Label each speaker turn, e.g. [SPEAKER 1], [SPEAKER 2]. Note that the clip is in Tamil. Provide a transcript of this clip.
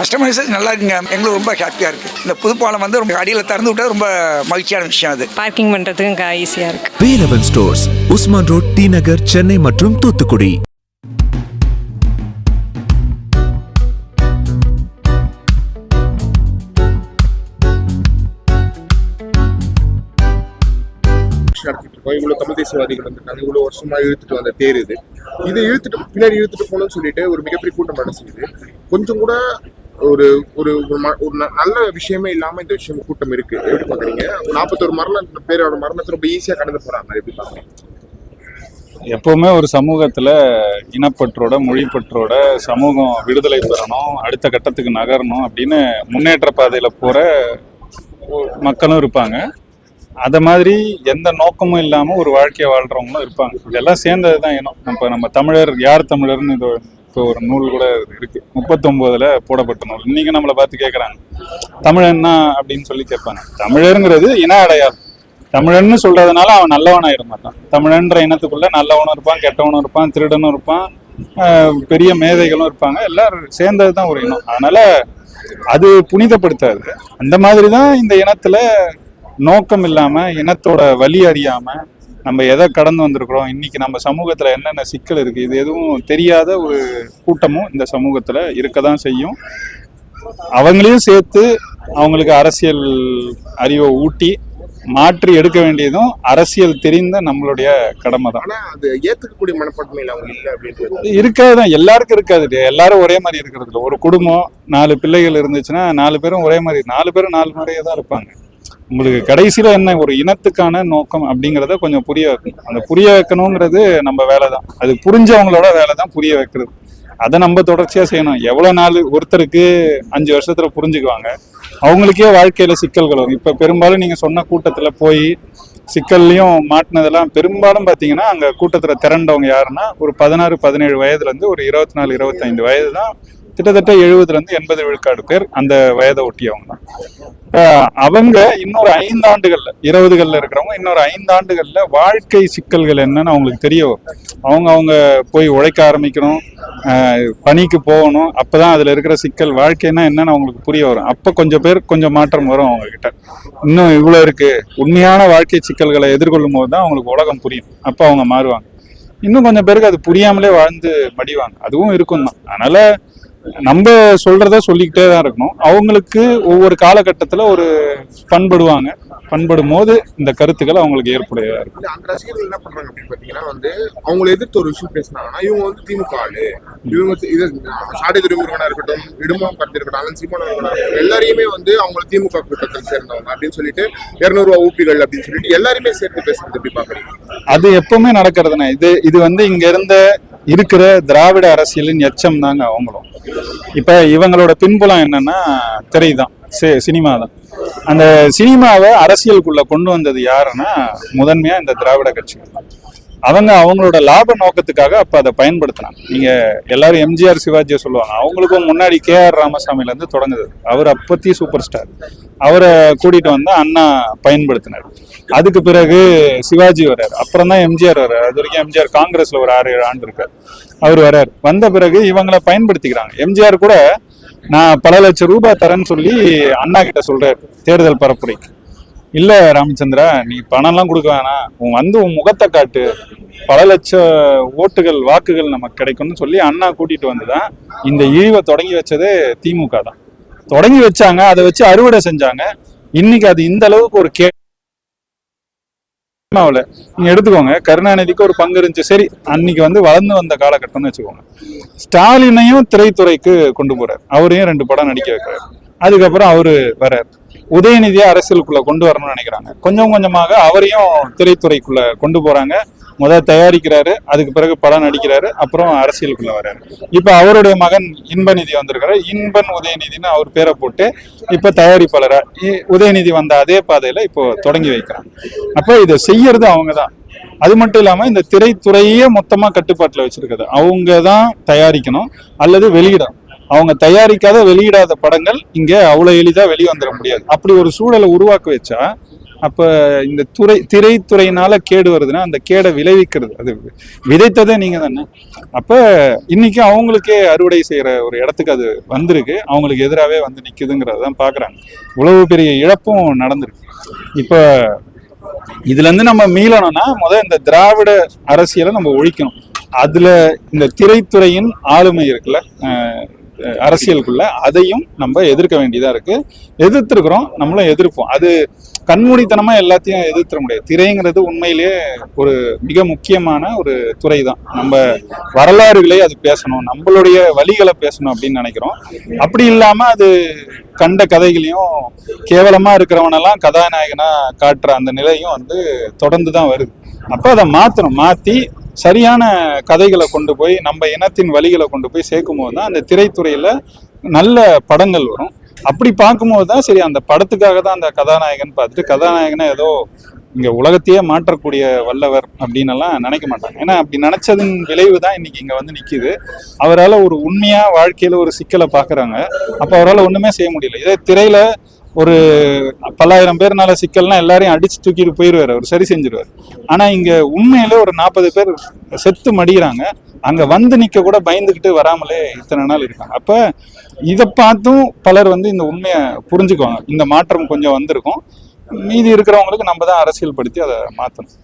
[SPEAKER 1] கஸ்டமைசேஷன் நல்லா இருக்குங்க. எங்களுக்கு ரொம்ப ஹாப்பியாக இருக்குது இந்த புதுப்பாலம் வந்து ரொம்ப அடியில் திறந்து விட்டது ரொம்ப மகிழ்ச்சியான விஷயம் அது.
[SPEAKER 2] பார்க்கிங் பண்ணுறதுக்கும் ஈஸியாக இருக்குது
[SPEAKER 3] Velavan stores Usman road T Nagar Chennai மற்றும் தூத்துக்குடி.
[SPEAKER 4] நடத்திட்டு இருக்கோம் இவ்வளவு தமிழ் தேசியவாதிகள் வந்திருக்காங்க இவ்வளவு வருஷமா இழுத்துட்டு வந்த தேர் இது. இதை இழுத்துட்டு பின்னாடி இழுத்துட்டு போகணும்னு சொல்லிட்டு ஒரு மிகப்பெரிய கூட்டம் நட செய்யுது கொஞ்சம் கூட ஒரு ஒரு ஒரு ம- ஒரு ந- நல்ல விஷயமே இல்லாம இந்த விஷயம் கூட்டம் இருக்கு. எப்படி பாக்குறீங்க? நாற்பத்தோரு மரணம் பேரோட மரணத்தை ரொம்ப ஈஸியா கடந்து போறாங்க எப்படி பாக்குறீங்க?
[SPEAKER 5] எப்பவுமே ஒரு சமூகத்துல இனப்பற்றோட மொழிப்பற்றோட சமூகம் விடுதலை பெறணும் அடுத்த கட்டத்துக்கு நகரணும் அப்படின்னு முன்னேற்ற பாதையில போற மக்களும் இருப்பாங்க. அதை மாதிரி எந்த நோக்கமும் இல்லாமல் ஒரு வாழ்க்கையை வாழ்றவங்களும் இருப்பாங்க. இதெல்லாம் சேர்ந்தது தான் இனம். இப்போ நம்ம தமிழர் யார் தமிழர்னு இது இப்போ ஒரு நூல் கூட இருக்கு. முப்பத்தொன்பதுல போடப்பட்ட நூல். இன்னைக்கு நம்மளை பார்த்து கேட்கறாங்க தமிழன்னா அப்படின்னு சொல்லி கேட்பாங்க. தமிழருங்கிறது இன அடையாளம். தமிழன்னு சொல்றதுனால அவன் நல்லவன் ஆயிட மாட்டான். தமிழன்ற இனத்துக்குள்ள நல்லவனும் இருப்பான் கெட்டவனும் இருப்பான் திருடனும் இருப்பான் பெரிய மேதைகளும் இருப்பாங்க. எல்லாரும் சேர்ந்தது தான் ஒரு இனம். அதனால அது புனிதப்படுத்தாது. அந்த மாதிரி தான் இந்த இனத்துல நோக்கம் இல்லாம இனத்தோட வழி அறியாம நம்ம எதை கடந்து வந்திருக்கிறோம்? இன்னைக்கு நம்ம சமூகத்துல என்னென்ன சிக்கல் இருக்கு? இது எதுவும் தெரியாத ஒரு கூட்டமும் இந்த சமூகத்துல இருக்க தான் செய்யும். அவங்களையும் சேர்த்து அவங்களுக்கு அரசியல் அறிவை ஊட்டி மாற்றி எடுக்க வேண்டியதும் அரசியல் தெரிந்த நம்மளுடைய கடமை தான்
[SPEAKER 4] அது ஏத்துக்கக்கூடிய மனப்பான்மையில அவங்க இல்ல அப்படின்றது
[SPEAKER 5] இருக்காதுதான். எல்லாருக்கும் இருக்காது? எல்லாரும் ஒரே மாதிரி இருக்கிறது இல்ல. ஒரு குடும்பம் நாலு பிள்ளைகள் இருந்துச்சுன்னா நாலு பேரும் ஒரே மாதிரி நாலு பேரும் நாலு மாதிரியே தான் இருப்பாங்க. உங்களுக்கு கடைசியில் என்ன ஒரு இனத்துக்கான நோக்கம் அப்படிங்கிறத கொஞ்சம் புரிய வைக்கணும். அந்த புரிய வைக்கணுங்கிறது நம்ம வேலை தான் அது புரிஞ்சவங்களோட வேலை தான் புரிய வைக்கிறது. அதை நம்ம தொடர்ச்சியாக செய்யணும். எவ்வளோ நாள் ஒருத்தருக்கு அஞ்சு வருஷத்தில் புரிஞ்சுக்குவாங்க. அவங்களுக்கே வாழ்க்கையில் சிக்கல்கள் வரும். இப்போ பெரும்பாலும் நீங்கள் சொன்ன கூட்டத்தில் போய் சிக்கல்லையும் மாட்டினதெல்லாம் பெரும்பாலும் பார்த்தீங்கன்னா அங்கே கூட்டத்தில் திரண்டவங்க யாருன்னா ஒரு பதினாறு பதினேழு வயதுலேருந்து ஒரு இருபத்தி நாலு இருபத்தைந்து வயது தான் கிட்டத்தட்ட எழுபதுல இருந்து எண்பது விழுக்காடு பேர் அந்த வயதை ஒட்டியவங்க. தான் அவங்க இன்னொரு ஐந்தாண்டுகள்ல இருபதுகள்ல இருக்கிறவங்க இன்னொரு ஐந்தாண்டுகள்ல வாழ்க்கை சிக்கல்கள் என்னன்னு அவங்களுக்கு தெரிய வரும். அவங்க அவங்க போய் உழைக்க ஆரம்பிக்கணும் பணிக்கு போகணும் அப்பதான் அதுல இருக்கிற சிக்கல் வாழ்க்கைன்னா என்னன்னு அவங்களுக்கு புரிய வரும். அப்ப கொஞ்சம் பேர் கொஞ்சம் மாற்றம் வரும் அவங்க கிட்ட இன்னும் இவ்வளவு இருக்கு. உண்மையான வாழ்க்கை சிக்கல்களை எதிர்கொள்ளும் போது தான் அவங்களுக்கு உலகம் புரியும். அப்ப அவங்க மாறுவாங்க. இன்னும் கொஞ்சம் பேருக்கு அது புரியாமலே வாழ்ந்து மடிவாங்க. அதுவும் இருக்கும் தான் அதனால நம்ம சொல்றத சொல்லிக்கிட்டே தான் இருக்கணும். அவங்களுக்கு ஒவ்வொரு காலகட்டத்துல ஒரு பண்படுவாங்க. பண்படும் போது இந்த கருத்துக்கள் அவங்களுக்கு ஏற்புடையதா இருக்கும்.
[SPEAKER 4] அந்த ரசிகர்கள் என்ன பண்றாங்க அப்படின்னு பாத்தீங்கன்னா வந்து அவங்களை எதிர்த்து ஒரு விஷயம் பேசினாங்கன்னா இவங்க வந்து திமுக ஆளு. இவங்க இது சாடி துறைமுருகனா இருக்கட்டும் இடுமா கருத்து இருக்கட்டும் அலன் சீமானா இருக்கட்டும் எல்லாரையுமே வந்து அவங்க திமுக கூட்டத்தில் சேர்ந்தவங்க அப்படின்னு சொல்லிட்டு இருநூறு ரூபா ஊப்பிகள் அப்படின்னு சொல்லிட்டு எல்லாரையுமே சேர்த்து பேசுறது எப்படி பாக்குறீங்க?
[SPEAKER 5] அது எப்பவுமே நடக்கிறதுனா இது இது வந்து இங்க இருந்த இருக்கிற திராவிட அரசியலின் எச்சம் தாங்க அவங்களும். இப்போ இவங்களோட பின்புலம் என்னன்னா திரை தான் சினிமா தான் அந்த சினிமாவை அரசியலுக்குள்ள கொண்டு வந்தது யாருன்னா முதன்மையா இந்த திராவிட கட்சிகள் தான். அவங்க அவங்களோட லாப நோக்கத்துக்காக அப்போ அதை பயன்படுத்தினாங்க. நீங்கள் எல்லாரும் எம்ஜிஆர் சிவாஜியை சொல்லுவாங்க. அவங்களுக்கும் முன்னாடி கேஆர் ஆர் தொடங்குது. அவர் அப்பத்தி சூப்பர் ஸ்டார். அவரை கூட்டிகிட்டு வந்தால் அண்ணா பயன்படுத்தினார். அதுக்கு பிறகு சிவாஜி வர்றார். அப்புறம் தான் எம்ஜிஆர் வர்றார். அது வரைக்கும் எம்ஜிஆர் காங்கிரஸில் ஒரு ஆறு ஏழு ஆண்டு இருக்கார். அவர் வர்றார். வந்த பிறகு இவங்களை பயன்படுத்திக்கிறாங்க. எம்ஜிஆர் கூட நான் பல லட்சம் ரூபாய் தரேன்னு சொல்லி அண்ணா கிட்ட சொல்கிறார் தேர்தல் பரப்புரைக்கு. இல்ல ராமச்சந்திரா நீ பணம்லாம் கொடுக்க வேணாம். உன் வந்து உன் முகத்தை காட்டு. பல லட்ச ஓட்டுகள் வாக்குகள் நமக்கு கிடைக்கும்னு சொல்லி அண்ணா கூட்டிட்டு வந்துதான் இந்த இழிவை தொடங்கி வச்சதே திமுக தான். தொடங்கி வச்சாங்க அதை வச்சு அறுவடை செஞ்சாங்க. இன்னைக்கு அது இந்த அளவுக்கு ஒரு கே சினிமாவுல நீங்க எடுத்துக்கோங்க கருணாநிதிக்கு ஒரு பங்கு இருந்துச்சு. சரி அன்னைக்கு வந்து வளர்ந்து வந்த காலகட்டம்னு வச்சுக்கோங்க. ஸ்டாலினையும் திரைத்துறைக்கு கொண்டு போறாரு. அவரையும் ரெண்டு படம் நடிக்க வைக்கிறார். அதுக்கப்புறம் அவரு வர்றாரு. உதயநிதியை அரசியலுக்குள்ள கொண்டு வரணும்னு நினைக்கிறாங்க. கொஞ்சம் கொஞ்சமாக அவரையும் திரைத்துறைக்குள்ள கொண்டு போறாங்க. முதல் தயாரிக்கிறாரு அதுக்கு பிறகு படம் நடிக்கிறாரு அப்புறம் அரசியலுக்குள்ள வர்றாரு. இப்ப அவருடைய மகன் இன்பநிதி வந்திருக்காரு இன்பன் உதயநிதினு அவர் பேரை போட்டு இப்ப தயாரிப்பாளரா இ- உதயநிதி வந்த அதே பாதையில இப்போ தொடங்கி வைக்கிறாங்க. அப்ப இதை செய்யறது அவங்க தான் அது மட்டும் இல்லாம இந்த திரைத்துறையே மொத்தமா கட்டுப்பாட்டுல வச்சிருக்குது அவங்க தான் தயாரிக்கணும் அல்லது வெளியிடணும். அவங்க தயாரிக்காத வெளியிடாத படங்கள் இங்கே அவ்வளோ எளிதாக வெளிவந்துட முடியாது. அப்படி ஒரு சூழலை உருவாக்க வச்சா அப்போ இந்த துறை திரைத்துறையினால கேடு வருதுன்னா அந்த கேடை விளைவிக்கிறது அது விதைத்ததே நீங்கள் தானே அப்போ இன்னைக்கு அவங்களுக்கே அறுவடை செய்கிற ஒரு இடத்துக்கு அது வந்திருக்கு. அவங்களுக்கு எதிராகவே வந்து நிற்குதுங்கிறத தான் பார்க்குறாங்க இவ்வளவு பெரிய இழப்பும் நடந்திருக்கு. இப்போ இதுலேருந்து நம்ம மீளணும்னா முத இந்த திராவிட அரசியலை நம்ம ஒழிக்கணும். அதில் இந்த திரைத்துறையின் ஆளுமை இருக்குல்ல அரசியலுக்குள்ள அதையும் நம்ம எதிர்க்க வேண்டியதா இருக்கு. எதிர்த்துருக்குறோம் நம்மளும் எதிர்ப்போம். அது கண்மூடித்தனமா எல்லாத்தையும் எதிர்த்திட முடியாது. திரைங்கிறது உண்மையிலேயே ஒரு மிக முக்கியமான ஒரு துறை தான் நம்ம வரலாறுகளே அது பேசணும் நம்மளுடைய வழிகளை பேசணும் அப்படின்னு நினைக்கிறோம். அப்படி இல்லாம அது கண்ட கதைகளையும் கேவலமா இருக்கிறவனெல்லாம் கதாநாயகனா காட்டுற அந்த நிலையும் வந்து தொடர்ந்து தான் வருது. அப்போ அதை மாத்தணும். மாத்தி சரியான கதைகளை கொண்டு போய் நம்ம இனத்தின் வழிகளை கொண்டு போய் சேர்க்கும் போது தான் அந்த திரைத்துறையில் நல்ல படங்கள் வரும். அப்படி பார்க்கும்போது தான் சரி அந்த படத்துக்காக தான் அந்த கதாநாயகன் பார்த்துட்டு கதாநாயகனை ஏதோ இங்கே உலகத்தையே மாற்றக்கூடிய வல்லவர் அப்படின்னுலாம் நினைக்க மாட்டாங்க. ஏன்னா அப்படி நினச்சதின் விளைவு தான் இன்னைக்கு இங்கே வந்து நிற்கிது அவரால் ஒரு உண்மையாக வாழ்க்கையில் ஒரு சிக்கலை பார்க்குறாங்க. அப்போ அவரால் ஒன்றுமே செய்ய முடியல. இதே திரையில் ஒரு பல்லாயிரம் பேர்னால சிக்கல்னா எல்லாரையும் அடிச்சு தூக்கிட்டு போயிடுவார் அவர் சரி செஞ்சிருவார். ஆனா இங்க உண்மையில ஒரு நாற்பது பேர் செத்து மடிகிறாங்க அங்க வந்து நிக்க கூட பயந்துகிட்டு வராமலே இத்தனை நாள் இருக்காங்க. அப்ப இதை பார்த்தும் பலர் வந்து இந்த உண்மையை புரிஞ்சுக்குவாங்க. இந்த மாற்றம் கொஞ்சம் வந்திருக்கும். மீதி இருக்கிறவங்களுக்கு நம்ம தான் அரசியல் படுத்தி அதை மாற்றணும்